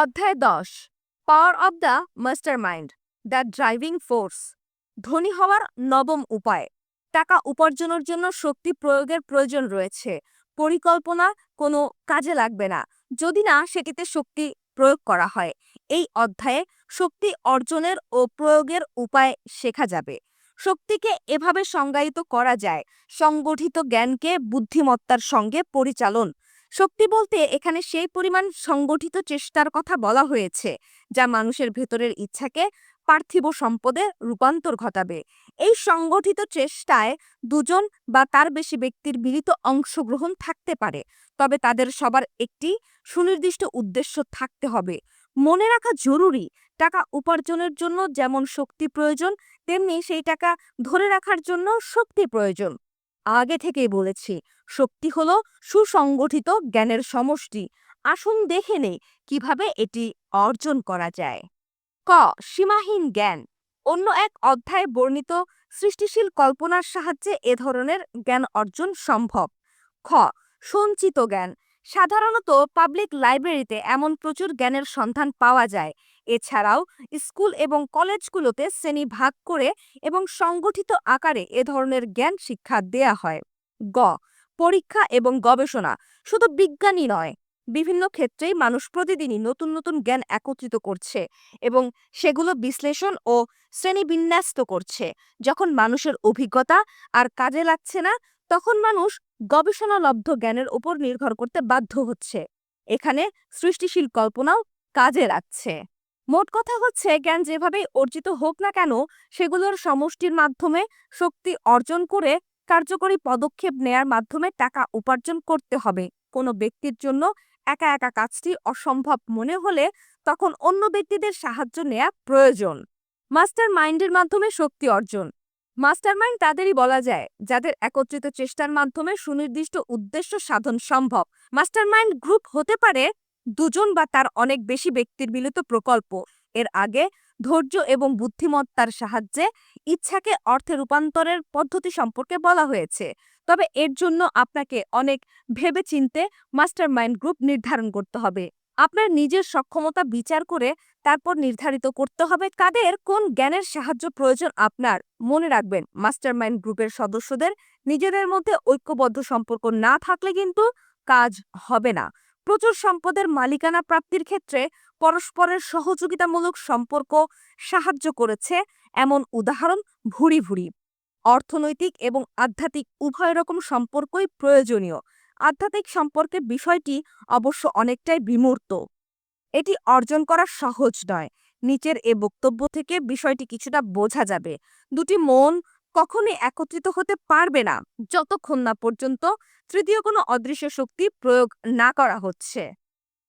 অধ্যায় দশ power of the master mind the driving force ধনী হওয়ার নবম উপায়, টাকা উপার্জনের জন্য শক্তি প্রয়োগের প্রয়োজন রয়েছে, পরিকল্পনা কোনো কাজে লাগবে না, যদি না সেটিতে শক্তি প্রয়োগ করা হয়, এই অধ্যায়ে শক্তি অর্জনের ও প্রয়োগের উপায় শেখা যাবে, শক্তিকে এভাবে সংজ্ঞায়িত করা যায়, সংগঠিত জ্ঞানকে বুদ্ধিমত্তার সঙ্গে পরিচালন শক্তি বলতে এখানে সেই পরিমাণ সংগঠিত চেষ্টার কথা বলা হয়েছে, যা মানুষের ভেতরের ইচ্ছাকে পার্থিব সম্পদে রূপান্তর ঘটাবে। এই সংগঠিত চেষ্টায় দুজন বা তার বেশি ব্যক্তির মিলিত অংশগ্রহণ থাকতে পারে, তবে তাদের সবার একটি সুনির্দিষ্ট উদ্দেশ্য থাকতে হবে। মনে রাখা জরুরি, টাকা উপার্জনের জন্য যেমন শক্তি প্রয়োজন, তেমনি সেই টাকা ধরে রাখার জন্য শক্তি প্রয়োজন। আগে থেকেই বলেছি, শক্তি হলো সুসংগঠিত জ্ঞানের সমষ্টি। আসুন দেখে নেই কীভাবে এটি অর্জন করা যায়। ক, সীমাহীন জ্ঞান। অন্য এক অধ্যায়ে বর্ণিত সৃষ্টিশীল কল্পনার সাহায্যে এ ধরনের জ্ঞান অর্জন সম্ভব। খ, সঞ্চিত জ্ঞান। সাধারণত পাবলিক লাইব্রেরিতে এমন প্রচুর জ্ঞানের সন্ধান পাওয়া যায়। এছাড়াও স্কুল এবং কলেজগুলোতে শ্রেণি ভাগ করে এবং সংগঠিত আকারে এ ধরনের জ্ঞান শিক্ষা দেয়া হয়। গ. পরীক্ষা এবং গবেষণা শুধু বিজ্ঞানী নয়, বিভিন্ন ক্ষেত্রেই মানুষ প্রতিদিনই নতুন নতুন জ্ঞান একত্রিত করছে এবং সেগুলো বিশ্লেষণ ও শ্রেণীবিন্যস্ত করছে। যখন মানুষের অভিজ্ঞতা আর কাজে লাগছে না, তখন মানুষ গবেষণালব্ধ জ্ঞানের উপর নির্ভর করতে বাধ্য হচ্ছে। এখানে সৃষ্টিশীল কল্পনাও কাজে লাগছে। মোট কথা হচ্ছে জ্ঞান যেভাবেই অর্জিত হোক না কেন, সেগুলোর সমষ্টির মাধ্যমে শক্তি অর্জন করে কার্যকরী পদক্ষেপ নেয়ার মাধ্যমে টাকা উপার্জন করতে হবে। কোনো ব্যক্তির জন্য একা একা কাজটি অসম্ভব মনে হলে তখন অন্য ব্যক্তিদের সাহায্য নেয়া প্রয়োজন। মাস্টার মাইন্ডের মাধ্যমে শক্তি অর্জন। মাস্টারমাইন্ড তাদেরই বলা যায়, যাদের একত্রিত চেষ্টার মাধ্যমে সুনির্দিষ্ট উদ্দেশ্য সাধন সম্ভব। মাস্টারমাইন্ড গ্রুপ হতে পারে দুজন বা তার অনেক বেশি ব্যক্তির মিলিত প্রকল্প। এর আগে ধৈর্য এবং বুদ্ধিমত্তার সাহায্যে ইচ্ছাকে অর্থে রূপান্তরের পদ্ধতি সম্পর্কে বলা হয়েছে। তবে এর জন্য আপনাকে অনেক ভেবে চিনতে মাস্টার মাইন্ড গ্রুপ নির্ধারণ করতে হবে। আপনার নিজের সক্ষমতা বিচার করে তারপর নির্ধারিত করতে হবে কাদের কোন জ্ঞানের সাহায্য প্রয়োজন আপনার। মনে রাখবেন মাস্টার মাইন্ড গ্রুপের সদস্যদের নিজেদের মধ্যে ঐক্যবদ্ধ সম্পর্ক না থাকলে কিন্তু কাজ হবে না। প্রচুর সম্পদের মালিকানা প্রাপ্তির ক্ষেত্রে পরস্পরের সহযোগিতামূলক সম্পর্ক সাহায্য করেছে এমন উদাহরণ ভুরি ভুরি। অর্থনৈতিক এবং আধ্যাত্মিক উভয় রকম সম্পর্কই প্রয়োজনীয়। আধ্যাত্মিক সম্পর্কের বিষয়টি অবশ্য অনেকটাই বিমূর্ত। এটি অর্জন করা সহজ নয়। নিচের এ বক্তব্য থেকে বিষয়টি কিছুটা বোঝা যাবে। দুটি মন কখনই একত্রিত হতে পারবে না। যতক্ষণ না পর্যন্ত তৃতীয় কোনো অদৃশ্য শক্তি প্রয়োগ না করা হচ্ছে।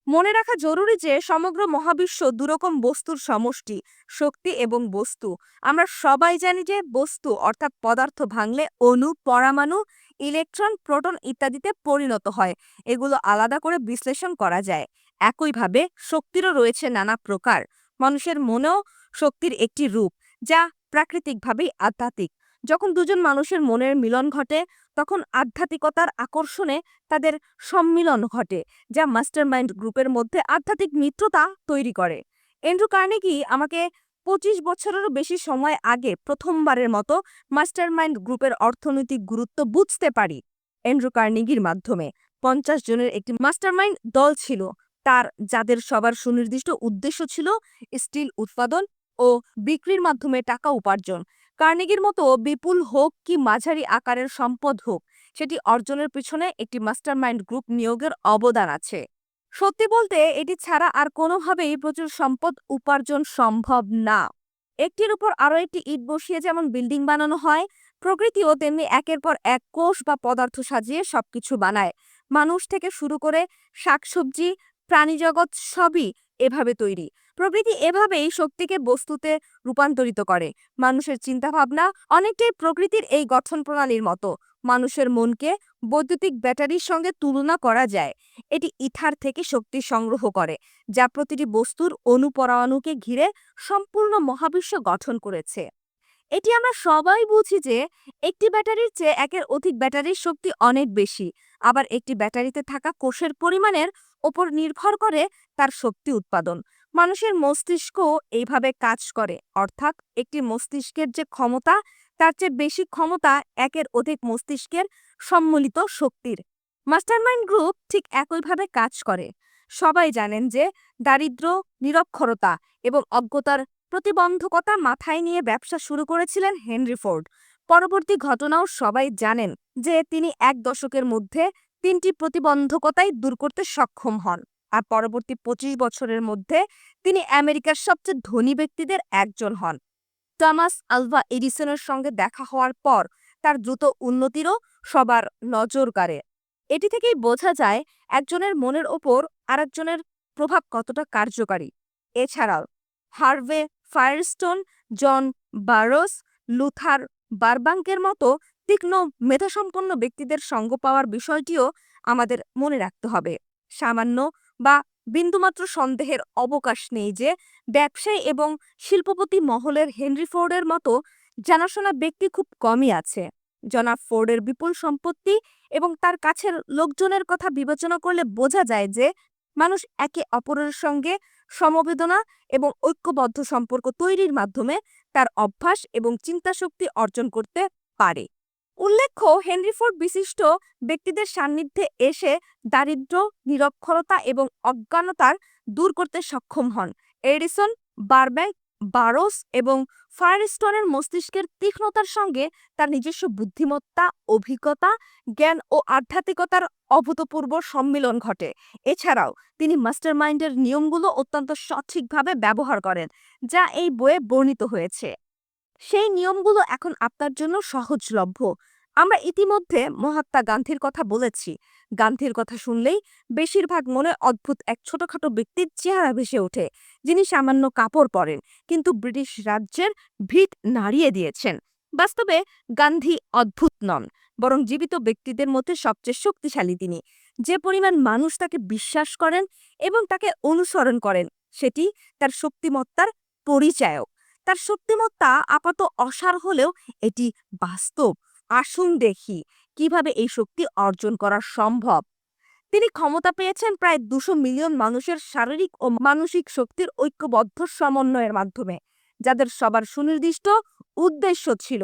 মনে রাখা জরুরি যে, সমগ্র মহাবিশ্ব দুরকম বস্তুর সমষ্টি, শক্তি এবং বস্তু। আমরা সবাই জানি যে, বস্তু অর্থাৎ পদার্থ ভাঙলে অণু, পরমাণু, ইলেকট্রন, প্রোটন ইত্যাদিতে পরিণত হয়। এগুলো আলাদা করে বিশ্লেষণ করা যায়। একইভাবে শক্তিরও রয়েছে নানা প্রকার। মানুষের মনেও শক্তির একটি রূপ, যা প্রাকৃতিকভাবেই আধ্যাত্মিক। যখন দুজন মানুষের মনের মিলন ঘটে, তখন আধ্যাত্মিকতার আকর্ষণে তাদের সম্মিলন ঘটে, যা মাস্টারমাইন্ড গ্রুপের মধ্যে আধ্যাত্মিক মিত্রতা তৈরি করে। এন্ড্রু কার্নেগি আমাকে পঁচিশ বছরেরও বেশি সময় আগে প্রথমবারের মতো মাস্টারমাইন্ড গ্রুপের অর্থনৈতিক গুরুত্ব বুঝতে পারি এন্ড্রু কার্নেগির মাধ্যমে। পঞ্চাশ জনের একটি মাস্টারমাইন্ড দল ছিল, তার যাদের সবার সুনির্দিষ্ট উদ্দেশ্য ছিল স্টিল উৎপাদন ও বিক্রির মাধ্যমে টাকা উপার্জন। কার্নেগির মতো বিপুল হোক কি মাঝারি আকারের সম্পদ হোক, সেটি অর্জনের পিছনে একটি মাস্টারমাইন্ড গ্রুপ নিয়োগের অবদান আছে। সত্যি বলতে, এটি ছাড়া আর কোনোভাবেই প্রচুর সম্পদ উপার্জন সম্ভব না। একটির উপর আরও একটি ইট বসিয়ে যেমন বিল্ডিং বানানো হয়, প্রকৃতিও তেমনি একের পর এক কোষ বা পদার্থ সাজিয়ে সবকিছু বানায়। মানুষ থেকে শুরু করে শাকসবজি, প্রাণীজগৎ সবই এভাবে তৈরি। প্রকৃতি এভাবেই শক্তিকে বস্তুতে রূপান্তরিত করে। মানুষের চিন্তাভাবনা অনেকটাই প্রকৃতির এই গঠন প্রণালীর মতো। মানুষের মনকে বৈদ্যুতিক ব্যাটারির সঙ্গে তুলনা করা যায়। এটি ইথার থেকে শক্তি সংগ্রহ করে, যা প্রতিটি বস্তুর অণুপরমাণুকে ঘিরে সম্পূর্ণ মহাবিশ্ব গঠন করেছে। এটি আমরা সবাই বুঝি যে, একটি ব্যাটারির চেয়ে একের অধিক ব্যাটারির শক্তি অনেক বেশি। আবার একটি ব্যাটারিতে থাকা কোষের পরিমাণের ওপর নির্ভর করে তার শক্তি উৎপাদন। মানুষের মস্তিষ্কও এইভাবে কাজ করে, অর্থাৎ একটি মস্তিষ্কের যে ক্ষমতা, তার চেয়ে বেশি ক্ষমতা একের অধিক মস্তিষ্কের সম্মিলিত শক্তির। মাস্টারমাইন্ড গ্রুপ ঠিক একইভাবে কাজ করে। সবাই জানেন যে দারিদ্র, নিরক্ষরতা এবং অজ্ঞতার প্রতিবন্ধকতা মাথায় নিয়ে ব্যবসা শুরু করেছিলেন হেনরি ফোর্ড। পরবর্তী ঘটনাও সবাই জানেন যে তিনি এক দশকের মধ্যে তিনটি প্রতিবন্ধকতাই দূর করতে সক্ষম হন। আর পরবর্তী পঁচিশ বছরের মধ্যে তিনি আমেরিকার সবচেয়ে ধনী ব্যক্তিদের একজন হন। টমাস আলভা এডিসনের সঙ্গে দেখা হওয়ার পর তার দ্রুত উন্নতিরও সবার নজর কাড়ে। এটি থেকেই বোঝা যায় একজনের মনের ওপর আরেকজনের প্রভাব কতটা কার্যকারী। এছাড়াও Harvey Firestone, John Burroughs, Luther বারবাঙ্কের মতো তীক্ষ্ণ মেধাসম্পন্ন ব্যক্তিদের সঙ্গ পাওয়ার বিষয়টিও আমাদের মনে রাখতে হবে। সামান্য বা বিন্দুমাত্র সন্দেহের অবকাশ নেই যে ব্যবসায়ী এবং শিল্পপতি মহলের হেনরি ফোর্ডের মতো জানাশোনা ব্যক্তি খুব কমই আছে। জনাব ফোর্ডের বিপুল সম্পত্তি এবং তার কাছের লোকজনের কথা বিবেচনা করলে বোঝা যায় যে মানুষ একে অপরের সঙ্গে সমবেদনা এবং ঐক্যবদ্ধ সম্পর্ক তৈরির মাধ্যমে তার অভ্যাস এবং চিন্তাশক্তি অর্জন করতে পারে। উল্লেখ্য, হেনরি ফোর্ড বিশিষ্ট ব্যক্তিদের সান্নিধ্যে এসে দারিদ্র, নিরক্ষরতা এবং অজ্ঞানতার দূর করতে সক্ষম হন। এডিসন বারব্যাঙ্ক বারোস এবং ফায়ারস্টোনের মস্তিষ্কের তীক্ষ্ণতার সঙ্গে তার নিজস্ব বুদ্ধিমত্তা, অভিজ্ঞতা, জ্ঞান ও আধ্যাত্মিকতার অভূতপূর্ব সম্মিলন ঘটে। এছাড়াও তিনি মাস্টারমাইন্ডের নিয়মগুলো অত্যন্ত সঠিকভাবে ব্যবহার করেন, যা এই বইয়ে বর্ণিত হয়েছে। সেই নিয়মগুলো এখন আপনার জন্য সহজলভ্য। আমরা ইতিমধ্যে মহাত্মা গান্ধীর কথা বলেছি। গান্ধীর কথা শুনলেই বেশিরভাগ মনে অদ্ভুত এক ছোটখাটো ব্যক্তির চেহারা ভেসে ওঠে, যিনি সামান্য কাপড় পরেন, কিন্তু ব্রিটিশ রাজ্যের ভিত নাড়িয়ে দিয়েছেন। বাস্তবে গান্ধী অদ্ভুত নন, বরং জীবিত ব্যক্তিদের মধ্যে সবচেয়ে শক্তিশালী তিনি। যে পরিমাণ মানুষ তাকে বিশ্বাস করেন এবং তাকে অনুসরণ করেন, সেটি তার শক্তিমত্তার পরিচায়ক। তার শক্তিমত্তা আপাত অসার হলেও এটি বাস্তব। আসুন দেখি কীভাবে এই শক্তি অর্জন করা সম্ভব। তিনি ক্ষমতা পেয়েছেন প্রায় দুশো মিলিয়ন মানুষের শারীরিক ও মানসিক শক্তির ঐক্যবদ্ধ সমন্বয়ের মাধ্যমে, যাদের সবার সুনির্দিষ্ট উদ্দেশ্য ছিল।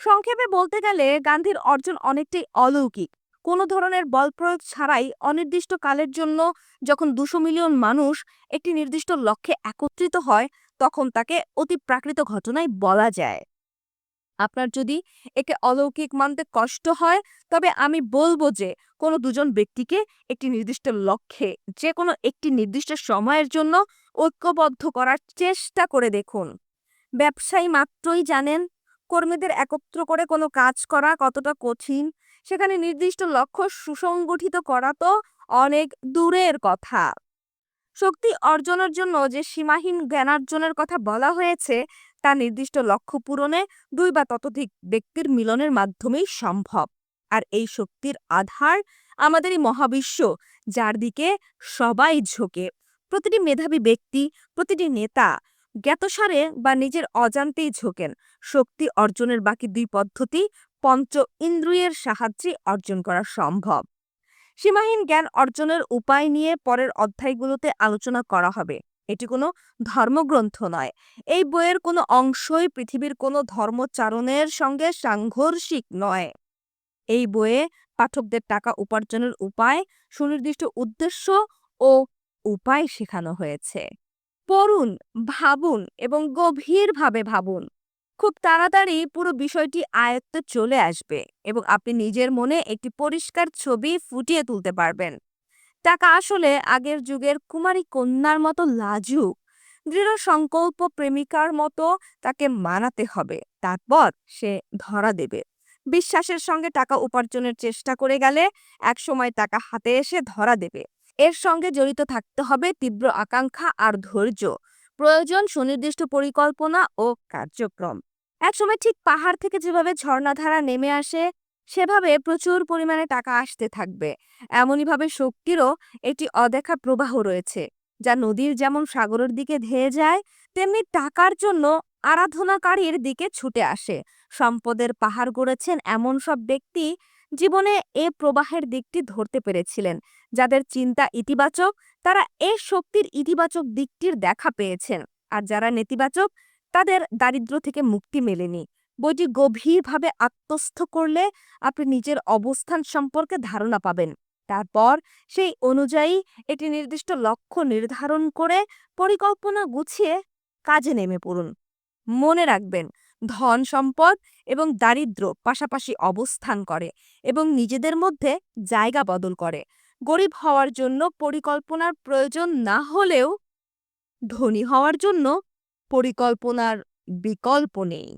সংক্ষেপে বলতে গেলে, গান্ধীর অর্জন অনেকটাই অলৌকিক। কোনো ধরনের বল প্রয়োগ ছাড়াই অনির্দিষ্ট কালের জন্য যখন দুশো মিলিয়ন মানুষ একটি নির্দিষ্ট লক্ষ্যে একত্রিত হয়, তখন তাকে অতি প্রাকৃত ঘটনাই বলা যায়। আপনার যদি একে অলৌকিক মানতে কষ্ট হয়, তবে আমি বলব যে, কোনো দুজন ব্যক্তিকে একটি নির্দিষ্ট লক্ষ্যে যে কোনো একটি নির্দিষ্ট সময়ের জন্য ঐক্যবদ্ধ করার চেষ্টা করে দেখুন। ব্যবসায়ী মাত্রই জানেন কর্মীদের একত্র করে কোনো কাজ করা কতটা কঠিন। সেখানে নির্দিষ্ট লক্ষ্য সুসংগঠিত করা তো অনেক দূরের কথা। শক্তি অর্জনের জন্য যে সীমাহীন জ্ঞানার্জনের কথা বলা হয়েছে তা নির্দিষ্ট লক্ষ্য পূরণে দুই বা ততোধিক ব্যক্তির মিলনের মাধ্যমেই সম্ভব। আর এই শক্তির আধার আমাদের এই মহাবিশ্ব, যার দিকে সবাই ঝোঁকে। প্রতিটি মেধাবী ব্যক্তি, প্রতিটি নেতা জ্ঞাতসারে বা নিজের অজান্তেই ঝোঁকেন। শক্তি অর্জনের বাকি দুই পদ্ধতি পঞ্চ ইন্দ্রিয়ের সাহায্যে অর্জন করা সম্ভব। সীমাহীন জ্ঞান অর্জনের উপায় নিয়ে পরের অধ্যায়গুলোতে আলোচনা করা হবে। এটি কোনো ধর্মগ্রন্থ নয়। এই বইয়ের কোনো অংশই পৃথিবীর কোনো ধর্মচারণের সঙ্গে সাংঘর্ষিক নয়। এই বইয়ে পাঠকদের টাকা উপার্জনের উপায়, সুনির্দিষ্ট উদ্দেশ্য ও উপায় শেখানো হয়েছে। পড়ুন, ভাবুন এবং গভীরভাবে ভাবুন। খুব তাড়াতাড়ি পুরো বিষয়টি আয়ত্তে চলে আসবে এবং আপনি নিজের মনে একটি পরিষ্কার ছবি ফুটিয়ে তুলতে পারবেন। টাকা আসলে আগের যুগের কুমারী কন্যার মতো লাজুক। দৃঢ় সংকল্প প্রেমিকার মতো তাকে মানাতে হবে। তারপর সে ধরা দেবে। বিশ্বাসের সঙ্গে টাকা উপার্জনের চেষ্টা করে গেলে একসময় টাকা হাতে এসে ধরা দেবে। এর সঙ্গে জড়িত থাকতে হবে তীব্র আকাঙ্ক্ষা আর ধৈর্য, প্রয়োজন সুনির্দিষ্ট পরিকল্পনা ও কার্যক্রম। একসময় ঠিক পাহাড় থেকে যেভাবে ঝর্ণাধারা নেমে আসে সেভাবে প্রচুর পরিমাণে টাকা আসতে থাকবে। এমনইভাবে শক্তিরও একটি অদেখা প্রবাহ রয়েছে, যা নদীর যেমন সাগরের দিকে ধেয়ে যায়, তেমনি টাকার জন্য আরাধনাকারীর দিকে ছুটে আসে। সম্পদের পাহাড় গড়েছেন এমন সব ব্যক্তি জীবনে এ প্রবাহের দিকটি ধরতে পেরেছিলেন, যাদের চিন্তা ইতিবাচক, তারা এ শক্তির ইতিবাচক দিকটির দেখা পেয়েছেন। আর যারা নেতিবাচক, তাদের দারিদ্র্য থেকে মুক্তি মেলেনি। বইটি গভীরভাবে আত্মস্থ করলে আপনি নিজের অবস্থান সম্পর্কে ধারণা পাবেন। তারপর সেই অনুযায়ী এটি নির্দিষ্ট লক্ষ্য নির্ধারণ করে পরিকল্পনা গুছিয়ে কাজে নেমে পড়ুন। মনে রাখবেন, ধন সম্পদ এবং দারিদ্র্য পাশাপাশি অবস্থান করে এবং নিজেদের মধ্যে জায়গা বদল করে। গরিব হওয়ার জন্য পরিকল্পনার প্রয়োজন না হলেও ধনী হওয়ার জন্য পরিকল্পনার বিকল্প নেই।